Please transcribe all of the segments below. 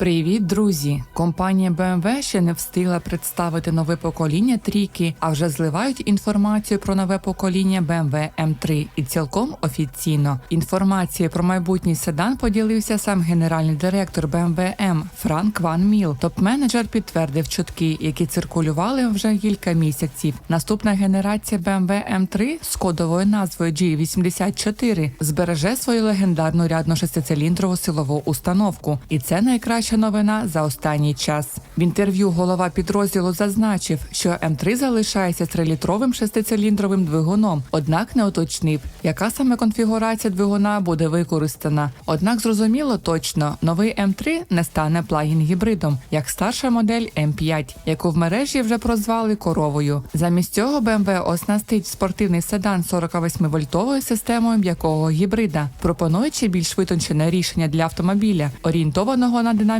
Привіт, друзі! Компанія BMW ще не встигла представити нове покоління трійки, а вже зливають інформацію про нове покоління BMW M3 і цілком офіційно. Інформацією про майбутній седан поділився сам генеральний директор BMW M Франк Ван Міл. Топ-менеджер підтвердив чутки, які циркулювали вже кілька місяців. Наступна генерація BMW M3 з кодовою назвою G84 збереже свою легендарну рядну шестициліндрову силову установку, і це найкраща новина за останній час. В інтерв'ю голова підрозділу зазначив, що М3 залишається трилітровим шестициліндровим двигуном, однак не уточнив, яка саме конфігурація двигуна буде використана. Однак зрозуміло точно, новий М3 не стане плагін-гібридом, як старша модель М5, яку в мережі вже прозвали коровою. Замість цього BMW оснастить спортивний седан 48-вольтовою системою м'якого гібрида, пропонуючи більш витончене рішення для автомобіля, орієнтованого на динаміку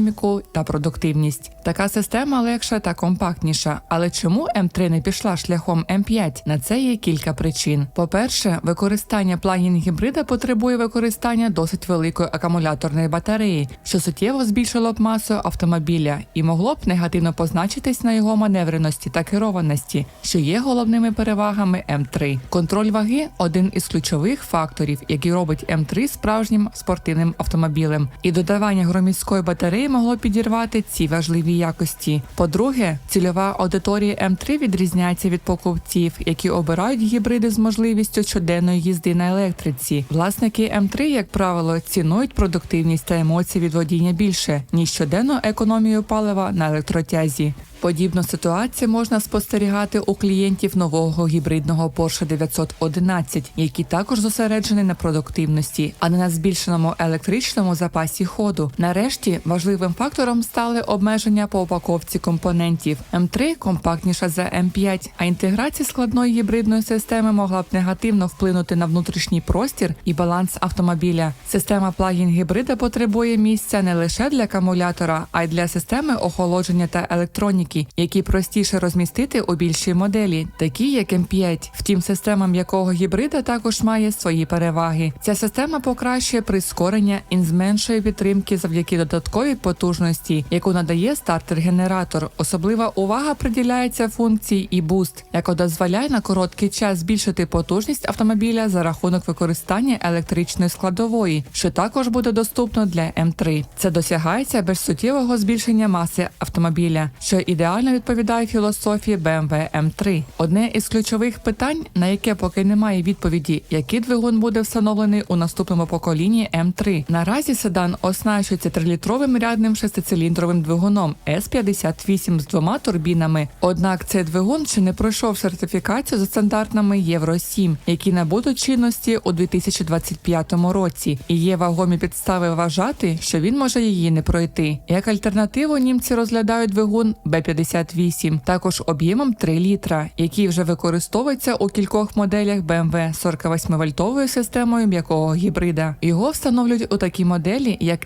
та продуктивність. Така система легша та компактніша. Але чому М3 не пішла шляхом М5? На це є кілька причин. По-перше, використання плагін гібрида потребує використання досить великої акумуляторної батареї, що суттєво збільшило б масу автомобіля і могло б негативно позначитись на його маневреності та керованості, що є головними перевагами М3. Контроль ваги один із ключових факторів, який робить М3 справжнім спортивним автомобілем, і додавання громіської батареї могло підірвати ці важливі якості. По-друге, цільова аудиторія М3 відрізняється від покупців, які обирають гібриди з можливістю щоденної їзди на електриці. Власники М3, як правило, цінують продуктивність та емоції від водіння більше ніж щоденну економію палива на електротязі. Подібну ситуацію можна спостерігати у клієнтів нового гібридного Porsche 911, який також зосереджений на продуктивності, а не на збільшеному електричному запасі ходу. Нарешті важливим фактором стали обмеження по упаковці компонентів. М3 компактніша за М5, а інтеграція складної гібридної системи могла б негативно вплинути на внутрішній простір і баланс автомобіля. Система плагін гібрида потребує місця не лише для акумулятора, а й для системи охолодження та електроніки, які простіше розмістити у більшій моделі, такі як М5. Втім, система м'якого гібрида також має свої переваги. Ця система покращує прискорення і зменшує підтримки завдяки додатковій потужності, яку надає стартер-генератор. Особлива увага приділяється функції і буст, яка дозволяє на короткий час збільшити потужність автомобіля за рахунок використання електричної складової, що також буде доступно для М3. Це досягається без суттєвого збільшення маси автомобіля, що ідеально відповідає філософії BMW M3. Одне із ключових питань, на яке поки немає відповіді, який двигун буде встановлений у наступному поколінні М3. Наразі седан оснащується трилітровим рядним шестициліндровим двигуном S58 з двома турбінами. Однак цей двигун ще не пройшов сертифікацію за стандартами Євро 7, які набудуть чинності у 2025 році, і є вагомі підстави вважати, що він може її не пройти. Як альтернативу німці розглядають двигун B58, також об'ємом 3 літра, який вже використовується у кількох моделях BMW 48-вольтовою системою м'якого гібрида. Його встановлюють у такі моделі, як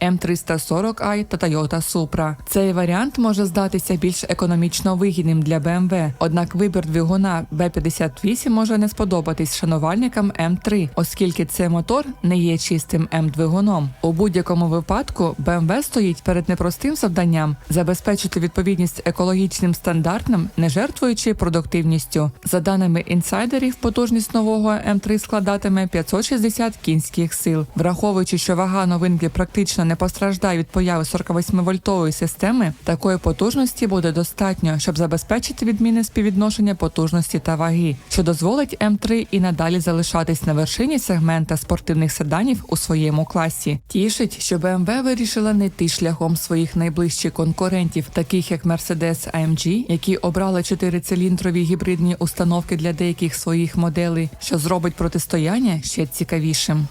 M240i, M340i та Toyota Supra. Цей варіант може здатися більш економічно вигідним для BMW, однак вибір двигуна B58 може не сподобатись шанувальникам M3, оскільки цей мотор не є чистим М-двигуном. У будь-якому випадку BMW стоїть перед непростим завданням забезпечити відповідність екологічним стандартам, не жертвуючи продуктивністю. За даними інсайдерів, потужність нового М3 складатиме 560 кінських сил, враховуючи, що вага новинки практично не постраждає від появи 48-вольтової системи. Такої потужності буде достатньо, щоб забезпечити відмінне співвідношення потужності та ваги, що дозволить М3 і надалі залишатись на вершині сегмента спортивних седанів у своєму класі. Тішить, що BMW вирішила не йти шляхом своїх найближчих конкурентів, таких як Mercedes AMG, які обрали чотирициліндрові гібридні установки для деяких своїх моделей, що зробить протистояння ще цікавішим.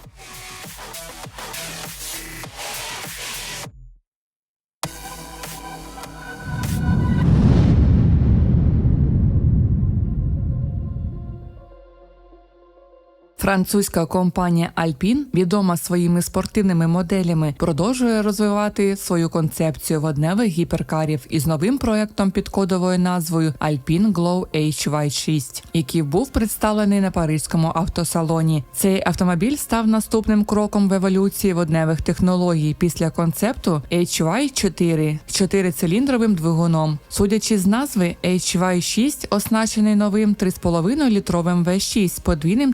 Французька компанія Alpine, відома своїми спортивними моделями, продовжує розвивати свою концепцію водневих гіперкарів із новим проектом під кодовою назвою Alpine Glow HY6, який був представлений на паризькому автосалоні. Цей автомобіль став наступним кроком в еволюції водневих технологій після концепту HY4 з чотирициліндровим двигуном. Судячи з назви, HY6 оснащений новим 3,5 літровим V6 з подвійним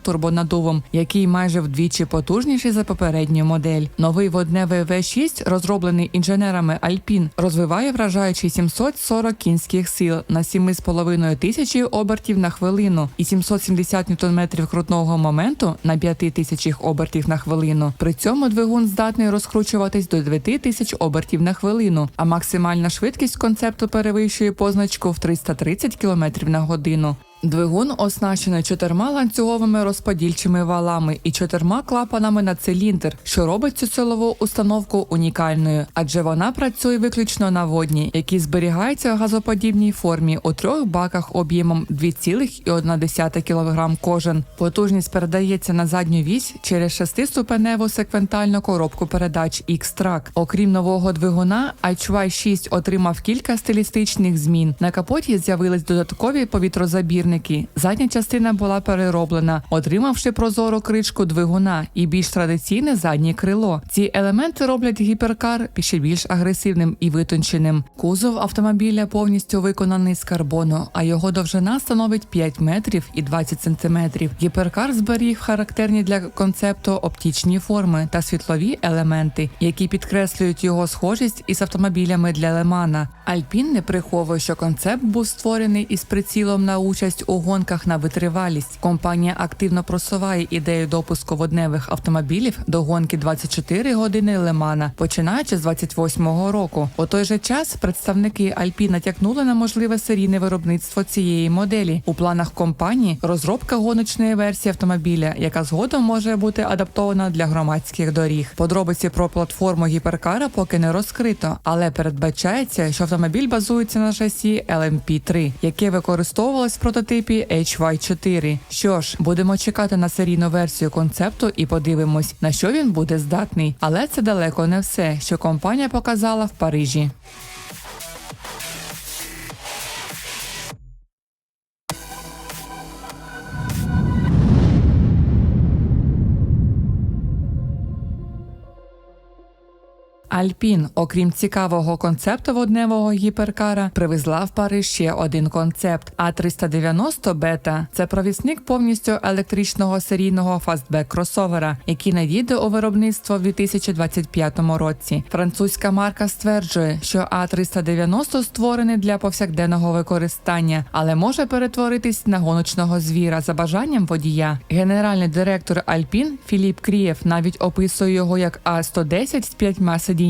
турбонадувом, який майже вдвічі потужніший за попередню модель. Новий водневий V6, розроблений інженерами Alpine, розвиває вражаючі 740 кінських сил на 7,5 тисячі обертів на хвилину і 770 Нм крутного моменту на 5 тисячах обертів на хвилину. При цьому двигун здатний розкручуватись до 9 тисяч обертів на хвилину, а максимальна швидкість концепту перевищує позначку в 330 км на годину. Двигун оснащений чотирма ланцюговими розподільчими валами і чотирма клапанами на циліндр, що робить цю силову установку унікальною, адже вона працює виключно на водні, які зберігаються в газоподібній формі у трьох баках об'ємом 2,1 кг кожен. Потужність передається на задню вісь через шестиступеневу секвентальну коробку передач X-Track. Окрім нового двигуна, HY 6 отримав кілька стилістичних змін. На капоті з'явились додаткові повітрозабірники. Задня частина була перероблена, отримавши прозору кришку двигуна і більш традиційне заднє крило. Ці елементи роблять гіперкар ще більш агресивним і витонченим. Кузов автомобіля повністю виконаний з карбону, а його довжина становить 5 метрів і 20 сантиметрів. Гіперкар зберіг характерні для концепту оптичні форми та світлові елементи, які підкреслюють його схожість із автомобілями для Лемана. Альпін не приховує, що концепт був створений із прицілом на участь у гонках на витривалість. Компанія активно просуває ідею допуску водневих автомобілів до гонки 24 години Лемана, починаючи з 28-го року. У той же час представники Альпі натякнули на можливе серійне виробництво цієї моделі. У планах компанії розробка гоночної версії автомобіля, яка згодом може бути адаптована для громадських доріг. Подробиці про платформу гіперкара поки не розкрито, але передбачається, що автомобіль базується на шасі LMP3, яке використовувалось в прототипі HY4. Що ж, будемо чекати на серійну версію концепту і подивимось, на що він буде здатний. Але це далеко не все, що компанія показала в Парижі. Альпін, окрім цікавого концепту водневого гіперкара, привезла в Париж ще один концепт. А 390 бета це провісник повністю електричного серійного фастбек кросовера, який надійде у виробництво в 2025 році. Французька марка стверджує, що А 390 створений для повсякденного використання, але може перетворитись на гоночного звіра за бажанням водія. Генеральний директор Альпін Філіп Крієв навіть описує його як А 110 з п'ятьма сидіннями.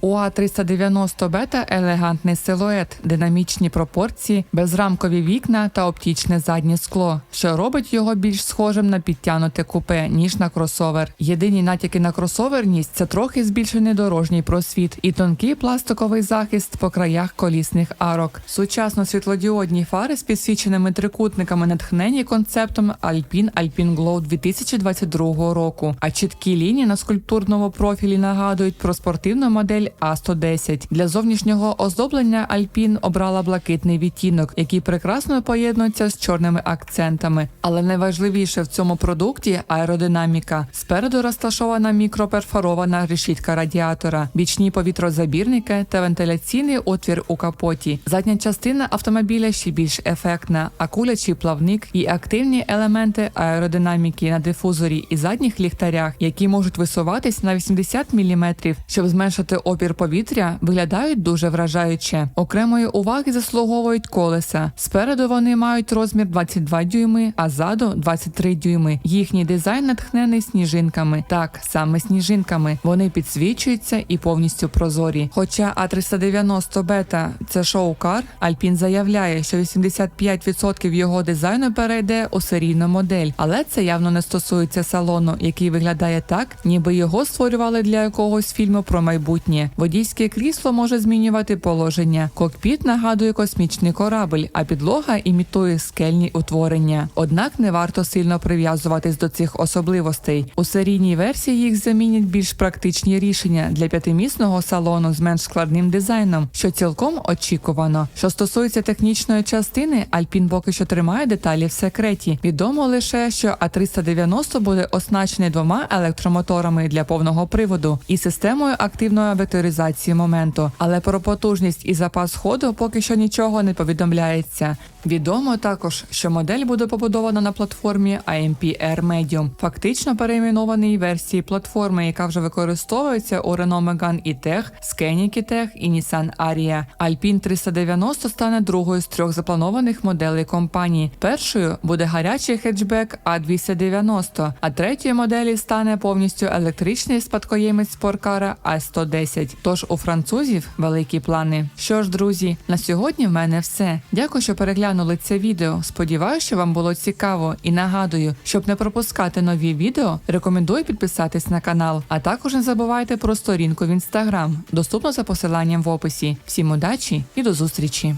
У А390 бета елегантний силует, динамічні пропорції, безрамкові вікна та оптічне заднє скло, що робить його більш схожим на підтянуте купе ніж на кросовер. Єдині натяки на кросоверність це трохи збільшений дорожній просвіт і тонкий пластиковий захист по краях колісних арок. Сучасно світлодіодні фари з підсвіченими трикутниками натхнені концептом Alpine Alpine Glow 2022 року. А чіткі лінії на скульптурному профілі нагадують про спортивну модель А110. Для зовнішнього оздоблення Alpine обрала блакитний відтінок, який прекрасно поєднується з чорними акцентами. Але найважливіше в цьому продукті аеродинаміка. Спереду розташована мікроперфорована решітка радіатора, бічні повітрозабірники та вентиляційний отвір у капоті. Задня частина автомобіля ще більш ефектна, а кулячий плавник і активні елементи аеродинаміки на дифузорі і задніх ліхтарях, які можуть висуватись на 80 мм, щоб зменшити опір повітря, виглядають дуже вражаюче. Окремої уваги заслуговують колеса. Спереду вони мають розмір 22 дюйми, а ззаду 23 дюйми. Їхній дизайн натхнений сніжинками. Так, саме сніжинками. Вони підсвічуються і повністю прозорі. Хоча А390 бета це шоу-кар, Альпін заявляє, що 85% його дизайну перейде у серійну модель, але це явно не стосується салону, який виглядає так, ніби його створювали для якогось фільму про майбутнє майбутнє. Водійське крісло може змінювати положення. Кокпіт нагадує космічний корабль, а підлога імітує скельні утворення. Однак не варто сильно прив'язуватись до цих особливостей. У серійній версії їх замінять більш практичні рішення для п'ятимісного салону з менш складним дизайном, що цілком очікувано. Що стосується технічної частини, Альпін поки що тримає деталі в секреті. Відомо лише, що А390 буде оснащений двома електромоторами для повного приводу і системою активної векторизації моменту. Але про потужність і запас ходу поки що нічого не повідомляється. Відомо також, що модель буде побудована на платформі AMP Air Medium, фактично перейменованій версії платформи, яка вже використовується у Renault Megane E-Tech, Scenic E-Tech і Nissan Ariya. Alpine 390 стане другою з трьох запланованих моделей компанії. Першою буде гарячий хетчбек А290, а третьою моделі стане повністю електричний спадкоємець спорткара А110. Тож у французів великі плани. Що ж, друзі, на сьогодні в мене все. Дякую, що переглянули це відео. Сподіваюся, що вам було цікаво і нагадую, щоб не пропускати нові відео, рекомендую підписатись на канал. А також не забувайте про сторінку в інстаграм, доступно за посиланням в описі. Всім удачі і до зустрічі!